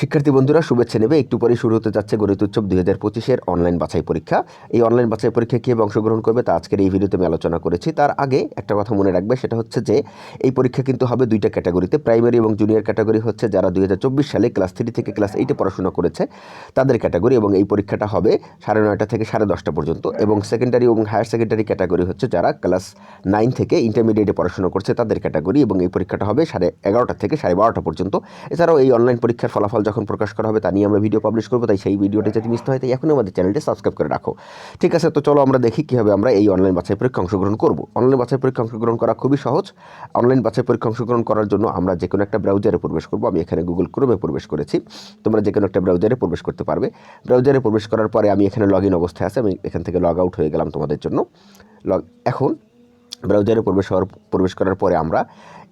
শিক্ষার্থী বন্ধুরা, শুভেচ্ছা নেবে। একটু পরে শুরু হতে যাচ্ছে গণিত উৎসব দুই হাজার পঁচিশের অনলাইন বাছাই পরীক্ষা। এই অনলাইন বাছাই পরীক্ষা কীভাবে অংশগ্রহণ করবে তা আজকের এই ভিডিওতে আমি আলোচনা করেছি। তার আগে একটা কথা মনে রাখবে, সেটা হচ্ছে যে এই পরীক্ষা কিন্তু হবে দুইটা ক্যাটাগরিতে। প্রাইমারি এবং জুনিয়র ক্যাটাগরি হচ্ছে যারা দুই হাজার চব্বিশ সালে ক্লাস থ্রি থেকে ক্লাস এইটে পড়াশোনা করেছে, তাদের ক্যাটাগরি এবং এই পরীক্ষাটা হবে সাড়ে নয়টা থেকে সাড়ে দশটা পর্যন্ত। এবং সেকেন্ডারি এবং হায়ার সেকেন্ডারি ক্যাটাগরি হচ্ছে যারা ক্লাস নাইন থেকে ইন্টারমিডিয়েটে পড়াশোনা করছে, তাদের ক্যাটাগরি এবং এই পরীক্ষাটা হবে সাড়ে এগারোটা থেকে সাড়ে বারোটা পর্যন্ত। এছাড়াও এই অনলাইন পরীক্ষার ফলাফল যখন প্রকাশ করা হবে তা নিয়ে আমরা ভিডিও পাবলিশ করব, তাই সেই ভিডিওটি যদি মিস হয়, তাই এখনই আমাদের চ্যানেলটি সাবস্ক্রাইব করে রাখো। ঠিক আছে, তো চলো আমরা দেখি কীভাবে আমরা এই অনলাইন বাছাই পরীক্ষা অংশগ্রহণ করব। অনলাইন বাছাই পরীক্ষা অংশগ্রহণ করা খুবই সহজ। অনলাইন বাছাই পরীক্ষা অংশগ্রহণ করার জন্য আমরা যে কোনো একটা ব্রাউজারে প্রবেশ করব। আমি এখানে গুগল ক্রোমে প্রবেশ করেছি। তোমরা যে কোনো একটা ব্রাউজারে প্রবেশ করতে পারবে। ব্রাউজারে প্রবেশ করার পরে আমি এখানে লগ ইন অবস্থায় আছে। আমি এখান থেকে লগ আউট হয়ে গেলাম তোমাদের জন্য। লগ এখন ব্রাউজারে প্রবেশ হওয়ার প্রবেশ করার পরে আমরা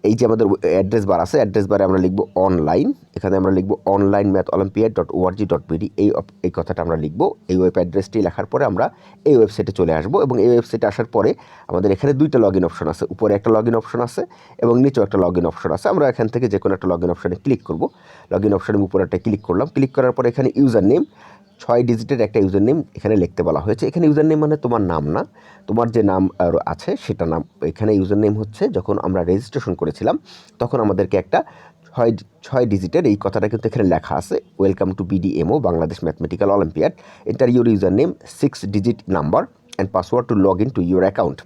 এই যে আমাদের অ্যাড্রেস বার আছে অ্যাড্রেস বারে আমরা লিখব অনলাইন এখানে আমরা লিখব online math olympiad dot ORG dot BD এই এই কথাটা আমরা লিখব। এই ওয়েব অ্যাড্রেসটি লেখার পরে আমরা এই ওয়েবসাইটে চলে আসব এবং এই ওয়েবসাইটে আসার পরে আমাদের এখানে দুইটা লগ ইন অপশন আছে। উপরে একটা লগ ইন অপশন আছে এবং নিচেও একটা লগ ইন অপশন আছে। আমরা এখান থেকে যে কোনো একটা লগ ইন অপশনে ক্লিক করব। লগ ইন অপশনের উপরে একটা ক্লিক করলাম। ক্লিক করার পরে এখানে ইউজার নেম ছয় ডিজিটের একটা ইউজার নেম এখানে লিখতে বলা হয়েছে। এখানে ইউজার নেম মানে তোমার নাম না, তোমার যে নাম আছে সেটা নাম। এখানে ইউজার নেম হচ্ছে যখন আমরা রেজিস্ট্রেশন করেছিলাম, তখন আমাদেরকে একটা ছয় ছয় ডিজিটের এই কথাটা কিন্তু এখানে লেখা আছে। Welcome to BDMO Bangladesh mathematical olympiad enter your user name six digit number and password to log in to your account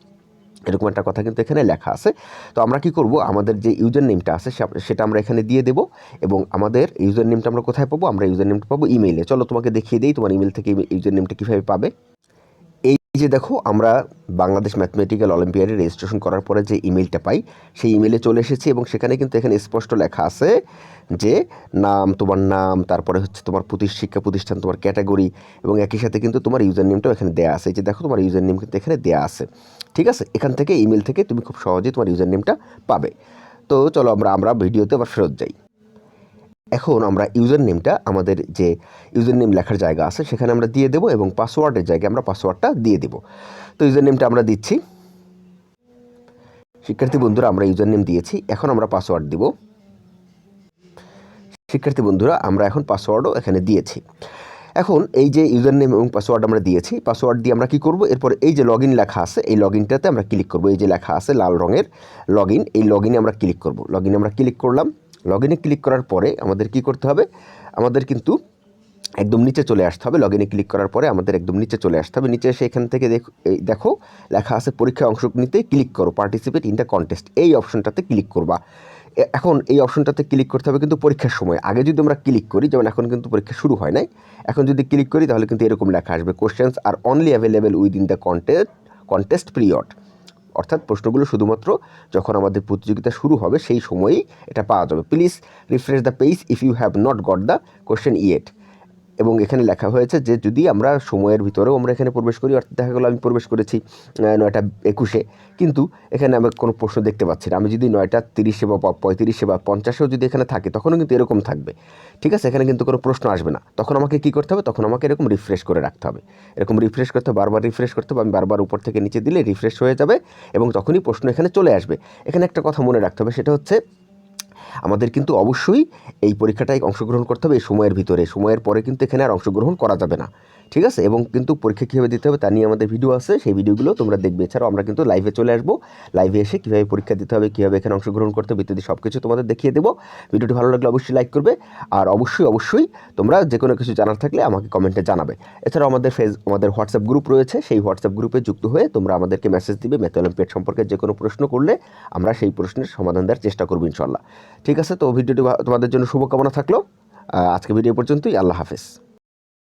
এরকম একটা কথা কিন্তু এখানে লেখা আছে। তো আমরা কি করব? আমাদের যে ইউজার নেমটা আছে সেটা আমরা এখানে দিয়ে দেব এবং আমাদের ইউজার নেমটা আমরা কোথায় পাবো? আমরা ইউজার নেমটা পাবো ইমেইলে। চলো তোমাকে দেখিয়ে দিই তোমার ইমেল থেকে ইউজার নেমটা কীভাবে পাবে। এই যে দেখো, আমরা বাংলাদেশ ম্যাথমেটিক্যাল অলিম্পিয়াডে রেজিস্ট্রেশন করার পরে যে ইমেলটা পাই, সেই ইমেলে চলে এসেছি এবং সেখানে কিন্তু এখানে স্পষ্ট লেখা আছে যে নাম, তোমার নাম, তারপরে হচ্ছে তোমার শিক্ষা প্রতিষ্ঠান, তোমার ক্যাটাগরি এবং একই সাথে কিন্তু তোমার ইউজার নেমটাও এখানে দেওয়া আছে। যে দেখো, তোমার ইউজার নেম কিন্তু এখানে দেওয়া আছে। ঠিক আছে? এখান থেকে ইমেল থেকে তুমি খুব সহজেই তোমার ইউজার নেমটা পাবে। তো চলো আমরা আমরা ভিডিওতে আবার ফেরত যাই। এখন আমরা ইউজার নেমটা আমাদের যে ইউজার নেম লেখার জায়গা আছে, সেখানে আমরা দিয়ে দেবো এবং পাসওয়ার্ডের জায়গায় আমরা পাসওয়ার্ডটা দিয়ে দেবো। তো ইউজার নেমটা আমরা দিচ্ছি। শিক্ষার্থী বন্ধুরা, আমরা ইউজার নেম দিয়েছি, এখন আমরা পাসওয়ার্ড দিব। শিক্ষার্থী বন্ধুরা, আমরা এখন পাসওয়ার্ডও এখানে দিয়েছি। এখন এই যে ইউজার নেম এবং পাসওয়ার্ড আমরা দিয়েছি, পাসওয়ার্ড দিয়ে আমরা কি করব? এরপর এই যে লগ লেখা আছে, এই লগ আমরা ক্লিক করব। এই যে লেখা আছে লাল রঙের লগ এই লগ আমরা ক্লিক করব। লগ আমরা ক্লিক করলাম। লগ ইনে ক্লিক করার পরে আমাদের কি করতে হবে? আমাদের কিন্তু একদম নিচে চলে আসতে হবে। লগ ইনে ক্লিক করার পরে আমাদের একদম নিচে চলে আসতে হবে। নিচে এসে এখান থেকে দেখো লেখা আছে পরীক্ষায় অংশ নিতে ক্লিক করো। পার্টিসিপেট ইন দ্য কন্টেস্ট এই অপশনটাতে ক্লিক করবা। এখন এই অপশনটাতে ক্লিক করতে হবে কিন্তু পরীক্ষার সময়। আগে যদি আমরা ক্লিক করি, যেমন এখন কিন্তু পরীক্ষা শুরু হয় নাই, এখন যদি ক্লিক করি তাহলে কিন্তু এরকম লেখা আসবে। Questions are only available within the contest contest period অর্থাৎ প্রশ্নগুলো শুধুমাত্র যখন আমাদের প্রতিযোগিতা শুরু হবে, সেই সময়েই এটা পাওয়া যাবে। Please refresh the page if you have not got the question yet এবং এখানে লেখা হয়েছে যে যদি আমরা সময়ের ভিতরেও আমরা এখানে প্রবেশ করি, অর্থাৎ দেখা গেলো আমি প্রবেশ করেছি নয়টা একুশে। কিন্তু এখানে আমি কোনো প্রশ্ন দেখতে পাচ্ছি না। আমি যদি নয়টা তিরিশে বা পঁয়ত্রিশে বা পঞ্চাশেও যদি এখানে থাকে, তখনও কিন্তু এরকম থাকবে। ঠিক আছে? এখানে কিন্তু কোনো প্রশ্ন আসবে না। তখন আমাকে কী করতে হবে? তখন আমাকে এরকম রিফ্রেশ করে রাখতে হবে। এরকম রিফ্রেশ করতে বারবার রিফ্রেশ করতে হবে। আমি বারবার উপর থেকে নিচে দিলে রিফ্রেশ হয়ে যাবে এবং তখনই প্রশ্ন এখানে চলে আসবে। এখানে একটা কথা মনে রাখতে হবে, সেটা হচ্ছে আমাদের কিন্তু অবশ্যই এই পরীক্ষাটায় অংশগ্রহণ করতে হবে। এই সময়ের ভিতরে, সময়ের পরে কিন্তু এখানে আর অংশগ্রহণ করা যাবে না। ঠিক আছে? এবং কিন্তু পরীক্ষা কীভাবে দিতে হবে তা নিয়ে আমাদের ভিডিও আছে। সেই ভিডিওগুলো তোমরা দেখবে। এছাড়াও আমরা কিন্তু লাইভে চলে আসব। লাইভে এসে কীভাবে পরীক্ষা দিতে হবে, কীভাবে এখানে অংশগ্রহণ করতে হবে ইত্যাদি সব কিছু তোমাদের দেখিয়ে দেবো। ভিডিওটি ভালো লাগলে অবশ্যই লাইক করবে। আর অবশ্যই অবশ্যই তোমরা যে কোনো কিছু জানার থাকলে আমাকে কমেন্টে জানাবে। এছাড়াও আমাদের ফেস আমাদের হোয়াটসঅ্যাপ গ্রুপ রয়েছে। সেই হোয়াটসঅ্যাপ গ্রুপে যুক্ত হয়ে তোমরা আমাদেরকে মেসেজ দিবে ম্যাথ অলিম্পিয়াড সম্পর্কে যে কোনো প্রশ্ন করলে আমরা সেই প্রশ্নের সমাধান দেওয়ার চেষ্টা করব ইনশাল্লাহ ঠিক আছে? তো ভিডিওটি তোমাদের জন্য শুভকামনা থাকল। আজকে ভিডিও পর্যন্তই। আল্লাহ হাফেজ।